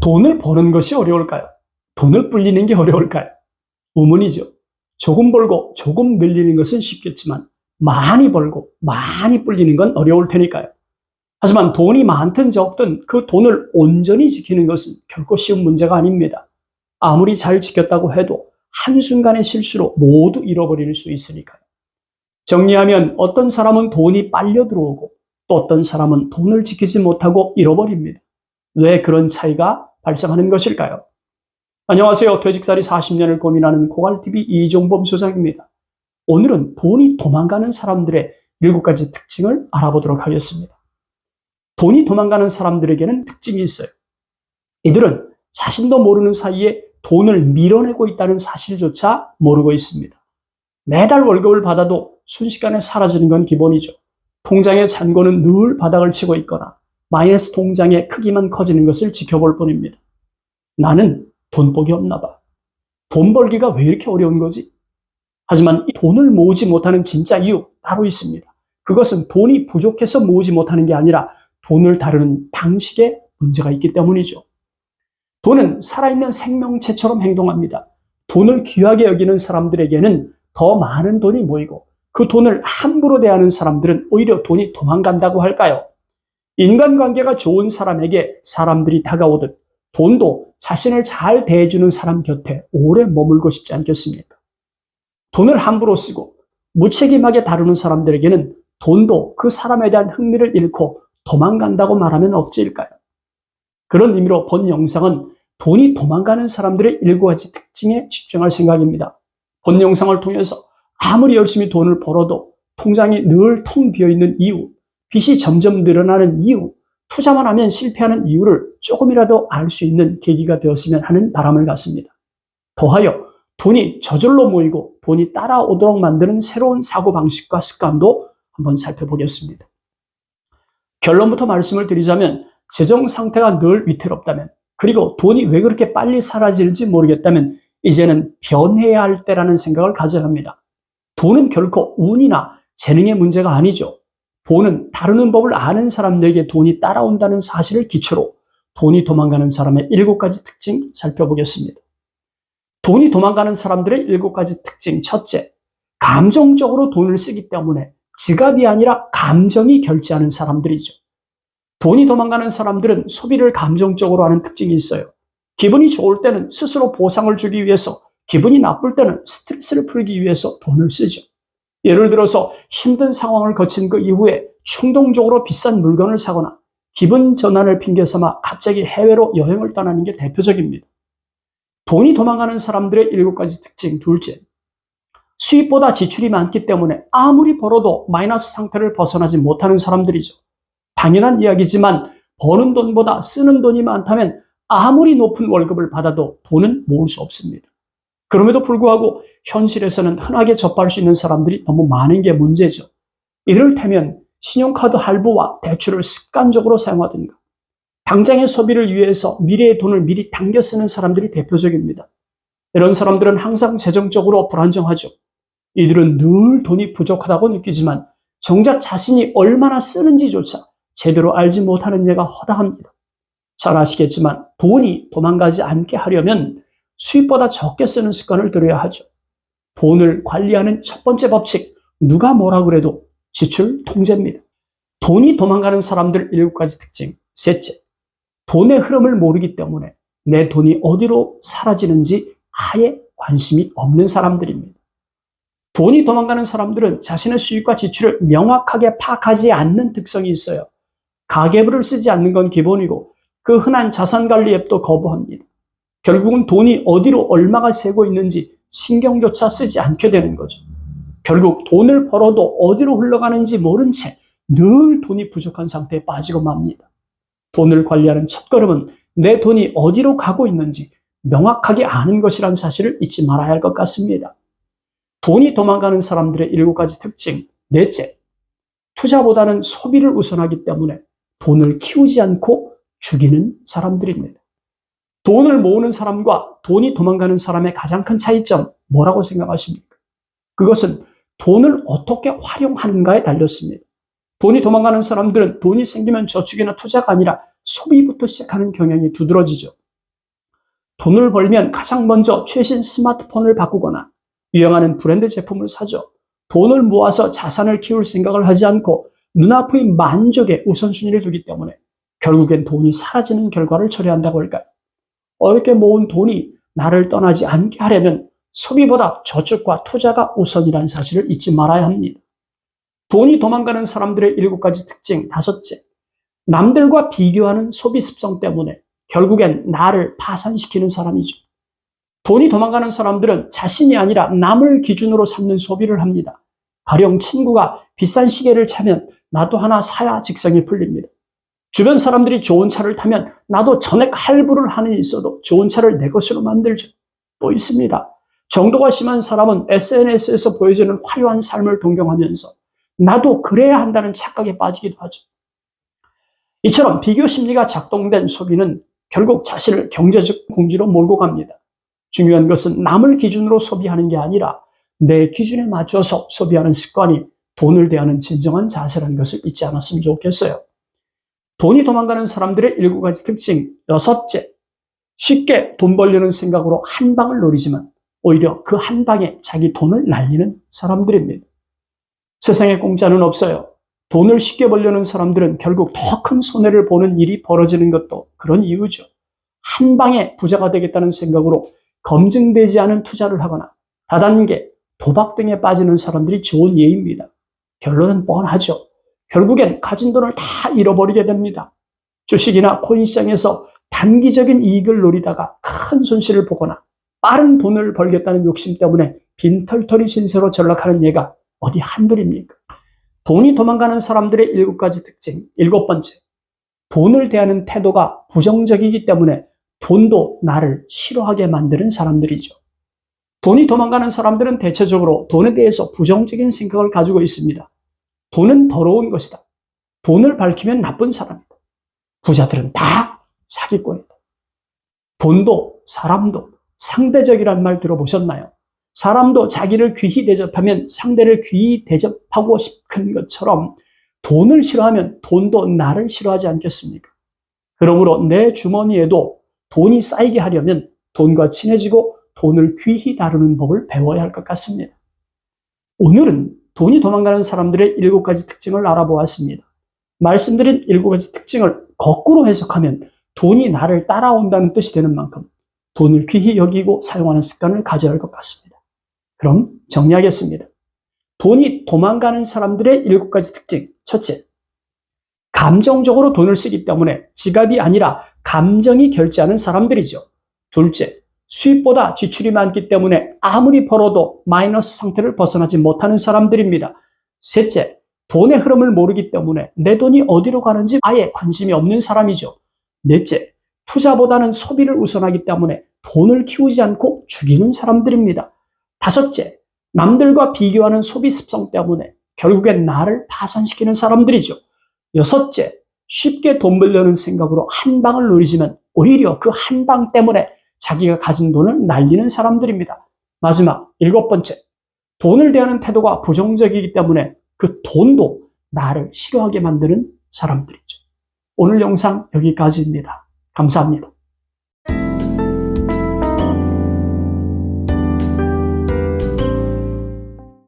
돈을 버는 것이 어려울까요? 돈을 불리는 게 어려울까요? 의문이죠. 조금 벌고 조금 늘리는 것은 쉽겠지만 많이 벌고 많이 불리는 건 어려울 테니까요. 하지만 돈이 많든 적든 그 돈을 온전히 지키는 것은 결코 쉬운 문제가 아닙니다. 아무리 잘 지켰다고 해도 한순간의 실수로 모두 잃어버릴 수 있으니까요. 정리하면 어떤 사람은 돈이 빨려 들어오고 또 어떤 사람은 돈을 지키지 못하고 잃어버립니다. 왜 그런 차이가 발생하는 것일까요? 안녕하세요. 퇴직살이 40년을 고민하는 고갈TV 이종범 소장입니다. 오늘은 돈이 도망가는 사람들의 7가지 특징을 알아보도록 하겠습니다. 돈이 도망가는 사람들에게는 특징이 있어요. 이들은 자신도 모르는 사이에 돈을 밀어내고 있다는 사실조차 모르고 있습니다. 매달 월급을 받아도 순식간에 사라지는 건 기본이죠. 통장의 잔고는 늘 바닥을 치고 있거나 마이너스 통장의 크기만 커지는 것을 지켜볼 뿐입니다. 나는 돈복이 없나 봐. 돈 벌기가 왜 이렇게 어려운 거지? 하지만 이 돈을 모으지 못하는 진짜 이유 따로 있습니다. 그것은 돈이 부족해서 모으지 못하는 게 아니라 돈을 다루는 방식에 문제가 있기 때문이죠. 돈은 살아있는 생명체처럼 행동합니다. 돈을 귀하게 여기는 사람들에게는 더 많은 돈이 모이고 그 돈을 함부로 대하는 사람들은 오히려 돈이 도망간다고 할까요? 인간관계가 좋은 사람에게 사람들이 다가오듯 돈도 자신을 잘 대해주는 사람 곁에 오래 머물고 싶지 않겠습니까? 돈을 함부로 쓰고 무책임하게 다루는 사람들에게는 돈도 그 사람에 대한 흥미를 잃고 도망간다고 말하면 억지일까요? 그런 의미로 본 영상은 돈이 도망가는 사람들의 일곱 가지 특징에 집중할 생각입니다. 본 영상을 통해서 아무리 열심히 돈을 벌어도 통장이 늘 텅 비어 있는 이유, 빚이 점점 늘어나는 이유, 투자만 하면 실패하는 이유를 조금이라도 알 수 있는 계기가 되었으면 하는 바람을 갖습니다. 더하여 돈이 저절로 모이고 돈이 따라오도록 만드는 새로운 사고방식과 습관도 한번 살펴보겠습니다. 결론부터 말씀을 드리자면 재정 상태가 늘 위태롭다면 그리고 돈이 왜 그렇게 빨리 사라지는지 모르겠다면 이제는 변해야 할 때라는 생각을 가져야 합니다. 돈은 결코 운이나 재능의 문제가 아니죠. 돈은 다루는 법을 아는 사람들에게 돈이 따라온다는 사실을 기초로 돈이 도망가는 사람의 일곱 가지 특징 살펴보겠습니다. 돈이 도망가는 사람들의 일곱 가지 특징. 첫째, 감정적으로 돈을 쓰기 때문에 지갑이 아니라 감정이 결제하는 사람들이죠. 돈이 도망가는 사람들은 소비를 감정적으로 하는 특징이 있어요. 기분이 좋을 때는 스스로 보상을 주기 위해서, 기분이 나쁠 때는 스트레스를 풀기 위해서 돈을 쓰죠. 예를 들어서 힘든 상황을 거친 그 이후에 충동적으로 비싼 물건을 사거나 기분 전환을 핑계 삼아 갑자기 해외로 여행을 떠나는 게 대표적입니다. 돈이 도망가는 사람들의 일곱 가지 특징 둘째. 수입보다 지출이 많기 때문에 아무리 벌어도 마이너스 상태를 벗어나지 못하는 사람들이죠. 당연한 이야기지만 버는 돈보다 쓰는 돈이 많다면 아무리 높은 월급을 받아도 돈은 모을 수 없습니다. 그럼에도 불구하고 현실에서는 흔하게 접할 수 있는 사람들이 너무 많은 게 문제죠. 이를테면 신용카드 할부와 대출을 습관적으로 사용하든가 당장의 소비를 위해서 미래의 돈을 미리 당겨 쓰는 사람들이 대표적입니다. 이런 사람들은 항상 재정적으로 불안정하죠. 이들은 늘 돈이 부족하다고 느끼지만 정작 자신이 얼마나 쓰는지조차 제대로 알지 못하는 예가 허다합니다. 잘 아시겠지만 돈이 도망가지 않게 하려면 수입보다 적게 쓰는 습관을 들여야 하죠. 돈을 관리하는 첫 번째 법칙, 누가 뭐라 그래도 지출 통제입니다. 돈이 도망가는 사람들 일곱 가지 특징. 셋째, 돈의 흐름을 모르기 때문에 내 돈이 어디로 사라지는지 아예 관심이 없는 사람들입니다. 돈이 도망가는 사람들은 자신의 수입과 지출을 명확하게 파악하지 않는 특성이 있어요. 가계부를 쓰지 않는 건 기본이고 그 흔한 자산관리 앱도 거부합니다. 결국은 돈이 어디로 얼마가 새고 있는지 신경조차 쓰지 않게 되는 거죠. 결국 돈을 벌어도 어디로 흘러가는지 모른 채 늘 돈이 부족한 상태에 빠지고 맙니다. 돈을 관리하는 첫걸음은 내 돈이 어디로 가고 있는지 명확하게 아는 것이란 사실을 잊지 말아야 할 것 같습니다. 돈이 도망가는 사람들의 일곱 가지 특징. 넷째, 투자보다는 소비를 우선하기 때문에 돈을 키우지 않고 죽이는 사람들입니다. 돈을 모으는 사람과 돈이 도망가는 사람의 가장 큰 차이점 뭐라고 생각하십니까? 그것은 돈을 어떻게 활용하는가에 달렸습니다. 돈이 도망가는 사람들은 돈이 생기면 저축이나 투자가 아니라 소비부터 시작하는 경향이 두드러지죠. 돈을 벌면 가장 먼저 최신 스마트폰을 바꾸거나 유행하는 브랜드 제품을 사죠. 돈을 모아서 자산을 키울 생각을 하지 않고 눈앞의 만족에 우선순위를 두기 때문에 결국엔 돈이 사라지는 결과를 초래한다고 할까요? 어렵게 모은 돈이 나를 떠나지 않게 하려면 소비보다 저축과 투자가 우선이라는 사실을 잊지 말아야 합니다. 돈이 도망가는 사람들의 일곱 가지 특징 다섯째. 남들과 비교하는 소비 습성 때문에 결국엔 나를 파산시키는 사람이죠. 돈이 도망가는 사람들은 자신이 아니라 남을 기준으로 삼는 소비를 합니다. 가령 친구가 비싼 시계를 차면 나도 하나 사야 직성이 풀립니다. 주변 사람들이 좋은 차를 타면 나도 전액 할부를 하는 있어도 좋은 차를 내 것으로 만들죠. 또 있습니다. 정도가 심한 사람은 SNS에서 보여주는 화려한 삶을 동경하면서 나도 그래야 한다는 착각에 빠지기도 하죠. 이처럼 비교 심리가 작동된 소비는 결국 자신을 경제적 공지로 몰고 갑니다. 중요한 것은 남을 기준으로 소비하는 게 아니라 내 기준에 맞춰서 소비하는 습관이 돈을 대하는 진정한 자세라는 것을 잊지 않았으면 좋겠어요. 돈이 도망가는 사람들의 일곱 가지 특징. 여섯째, 쉽게 돈 벌려는 생각으로 한 방을 노리지만 오히려 그 한 방에 자기 돈을 날리는 사람들입니다. 세상에 공짜는 없어요. 돈을 쉽게 벌려는 사람들은 결국 더 큰 손해를 보는 일이 벌어지는 것도 그런 이유죠. 한 방에 부자가 되겠다는 생각으로 검증되지 않은 투자를 하거나 다단계, 도박 등에 빠지는 사람들이 좋은 예입니다. 결론은 뻔하죠. 결국엔 가진 돈을 다 잃어버리게 됩니다. 주식이나 코인 시장에서 단기적인 이익을 노리다가 큰 손실을 보거나 빠른 돈을 벌겠다는 욕심 때문에 빈털터리 신세로 전락하는 예가 어디 한둘입니까? 돈이 도망가는 사람들의 일곱 가지 특징. 일곱 번째. 돈을 대하는 태도가 부정적이기 때문에 돈도 나를 싫어하게 만드는 사람들이죠. 돈이 도망가는 사람들은 대체적으로 돈에 대해서 부정적인 생각을 가지고 있습니다. 돈은 더러운 것이다. 돈을 밝히면 나쁜 사람이다. 부자들은 다 사기꾼이다. 돈도 사람도 상대적이란 말 들어보셨나요? 사람도 자기를 귀히 대접하면 상대를 귀히 대접하고 싶은 것처럼 돈을 싫어하면 돈도 나를 싫어하지 않겠습니까? 그러므로 내 주머니에도 돈이 쌓이게 하려면 돈과 친해지고 돈을 귀히 다루는 법을 배워야 할 것 같습니다. 오늘은 돈이 도망가는 사람들의 일곱 가지 특징을 알아보았습니다. 말씀드린 일곱 가지 특징을 거꾸로 해석하면 돈이 나를 따라온다는 뜻이 되는 만큼 돈을 귀히 여기고 사용하는 습관을 가져야 할 것 같습니다. 그럼 정리하겠습니다. 돈이 도망가는 사람들의 일곱 가지 특징. 첫째, 감정적으로 돈을 쓰기 때문에 지갑이 아니라 감정이 결제하는 사람들이죠. 둘째, 수입보다 지출이 많기 때문에 아무리 벌어도 마이너스 상태를 벗어나지 못하는 사람들입니다. 셋째, 돈의 흐름을 모르기 때문에 내 돈이 어디로 가는지 아예 관심이 없는 사람이죠. 넷째, 투자보다는 소비를 우선하기 때문에 돈을 키우지 않고 죽이는 사람들입니다. 다섯째, 남들과 비교하는 소비 습성 때문에 결국엔 나를 파산시키는 사람들이죠. 여섯째, 쉽게 돈 벌려는 생각으로 한 방을 노리지만 오히려 그 한 방 때문에 자기가 가진 돈을 날리는 사람들입니다. 마지막, 일곱 번째, 돈을 대하는 태도가 부정적이기 때문에 그 돈도 나를 싫어하게 만드는 사람들이죠. 오늘 영상 여기까지입니다. 감사합니다.